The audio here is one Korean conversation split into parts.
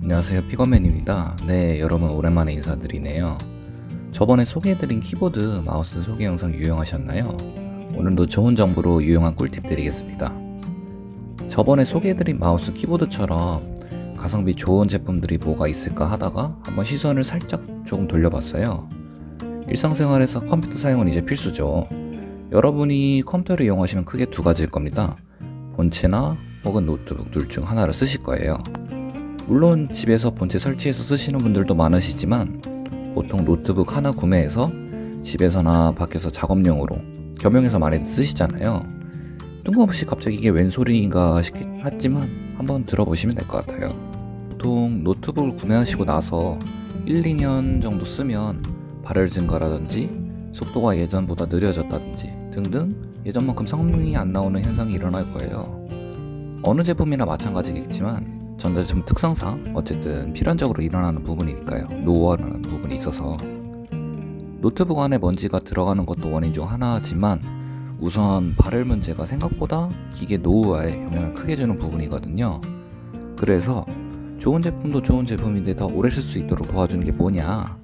안녕하세요 피거맨입니다. 네 여러분 오랜만에 인사드리네요. 저번에 소개해드린 키보드 마우스 소개 영상 유용하셨나요? 오늘도 좋은 정보로 유용한 꿀팁 드리겠습니다. 저번에 소개해드린 마우스 키보드처럼 가성비 좋은 제품들이 뭐가 있을까 하다가 한번 시선을 살짝 조금 돌려봤어요. 일상생활에서 컴퓨터 사용은 이제 필수죠. 여러분이 컴퓨터를 이용하시면 크게 두 가지일 겁니다. 본체나 혹은 노트북 둘 중 하나를 쓰실 거예요 물론 집에서 본체 설치해서 쓰시는 분들도 많으시지만 보통 노트북 하나 구매해서 집에서나 밖에서 작업용으로 겸용해서 많이 쓰시잖아요. 뜬금없이 갑자기 이게 웬 소리인가 싶긴 하지만 한번 들어보시면 될 것 같아요. 보통 노트북을 구매하시고 나서 1, 2년 정도 쓰면 발열 증가라든지 속도가 예전보다 느려졌다든지 등등 예전만큼 성능이 안 나오는 현상이 일어날 거예요. 어느 제품이나 마찬가지겠지만 전자제품 특성상 어쨌든 필연적으로 일어나는 부분이니까요. 노후화라는 부분이 있어서 노트북 안에 먼지가 들어가는 것도 원인 중 하나지만 우선 발열 문제가 생각보다 기계 노후화에 영향을 크게 주는 부분이거든요. 그래서 좋은 제품도 좋은 제품인데 더 오래 쓸 수 있도록 도와주는 게 뭐냐?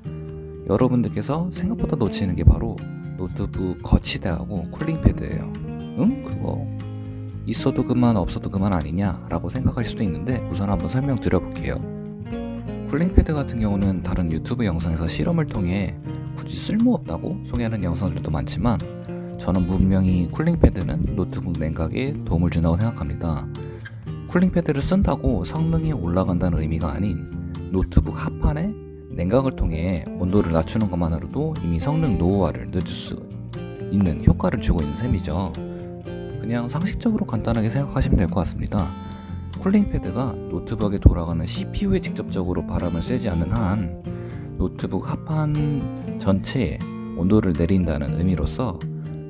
여러분들께서 생각보다 놓치는 게 바로 노트북 거치대하고 쿨링 패드예요. 응? 그거 있어도 그만 없어도 그만 아니냐라고 생각할 수도 있는데 우선 한번 설명드려 볼게요. 쿨링 패드 같은 경우는 다른 유튜브 영상에서 실험을 통해 굳이 쓸모없다고 소개하는 영상들도 많지만 저는 분명히 쿨링 패드는 노트북 냉각에 도움을 준다고 생각합니다. 쿨링 패드를 쓴다고 성능이 올라간다는 의미가 아닌 노트북 하판에 냉각을 통해 온도를 낮추는 것만으로도 이미 성능 노후화를 늦출 수 있는 효과를 주고 있는 셈이죠. 그냥 상식적으로 간단하게 생각하시면 될 것 같습니다. 쿨링 패드가 노트북에 돌아가는 CPU에 직접적으로 바람을 쐬지 않는 한 노트북 합판 전체에 온도를 내린다는 의미로서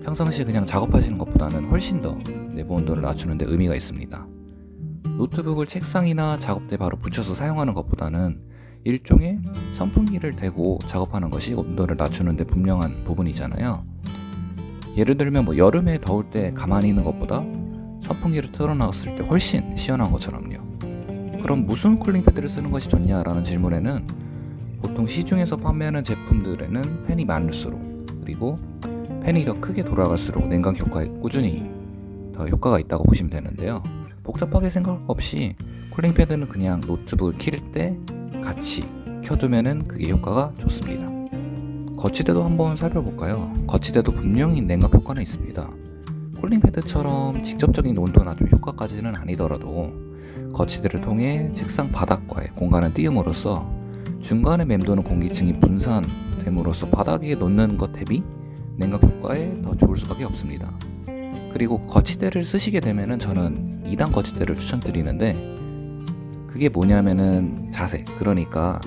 평상시에 그냥 작업하시는 것보다는 훨씬 더 내부 온도를 낮추는 데 의미가 있습니다. 노트북을 책상이나 작업대 바로 붙여서 사용하는 것보다는 일종의 선풍기를 대고 작업하는 것이 온도를 낮추는 데 분명한 부분이잖아요. 예를 들면 뭐 여름에 더울 때 가만히 있는 것보다 선풍기를 틀어놨을 때 훨씬 시원한 것처럼요. 그럼 무슨 쿨링 패드를 쓰는 것이 좋냐라는 질문에는 보통 시중에서 판매하는 제품들에는 팬이 많을수록 그리고 팬이 더 크게 돌아갈수록 냉각 효과에 꾸준히 더 효과가 있다고 보시면 되는데요. 복잡하게 생각 없이 쿨링 패드는 그냥 노트북을 킬 때 같이 켜두면은 그게 효과가 좋습니다. 거치대도 한번 살펴볼까요? 거치대도 분명히 냉각 효과는 있습니다. 쿨링 패드처럼 직접적인 온도 낮춤 효과까지는 아니더라도 거치대를 통해 책상 바닥과의 공간을 띄움으로써 중간에 맴도는 공기층이 분산됨으로써 바닥에 놓는 것 대비 냉각 효과에 더 좋을 수밖에 없습니다. 그리고 거치대를 쓰시게 되면은 저는 2단 거치대를 추천드리는데 그게 뭐냐면은 자세 그러니까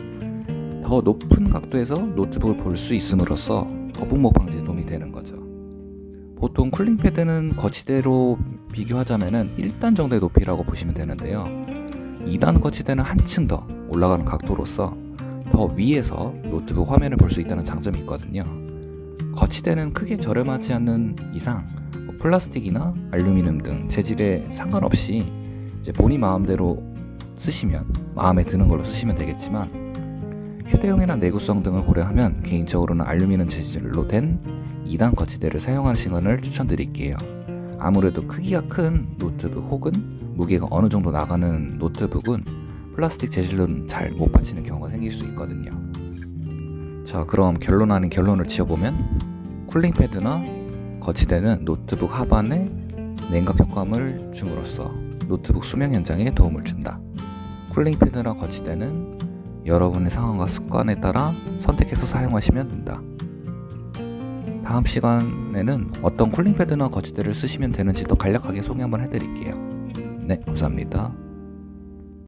더 높은 각도에서 노트북을 볼 수 있음으로써 거북목 방지에 도움이 되는 거죠. 보통 쿨링 패드는 거치대로 비교하자면은 1단 정도의 높이라고 보시면 되는데요. 2단 거치대는 한층 더 올라가는 각도로서 더 위에서 노트북 화면을 볼 수 있다는 장점이 있거든요. 거치대는 크게 저렴하지 않는 이상 뭐 플라스틱이나 알루미늄 등 재질에 상관없이 본인 마음대로 쓰시면 마음에 드는 걸로 쓰시면 되겠지만 휴대용이나 내구성 등을 고려하면 개인적으로는 알루미늄 재질로 된 2단 거치대를 사용하는 시간을 추천드릴게요. 아무래도 크기가 큰 노트북 혹은 무게가 어느 정도 나가는 노트북은 플라스틱 재질로는 잘 못 받치는 경우가 생길 수 있거든요. 자, 그럼 결론 아닌 결론을 지어보면 쿨링 패드나 거치대는 노트북 하반에 냉각 효과를 줌으로써 노트북 수명 연장에 도움을 준다. 쿨링 패드나 거치대는 여러분의 상황과 습관에 따라 선택해서 사용하시면 된다. 다음 시간에는 어떤 쿨링 패드나 거치대를 쓰시면 되는지 더 간략하게 소개 한번 해드릴게요. 네, 감사합니다.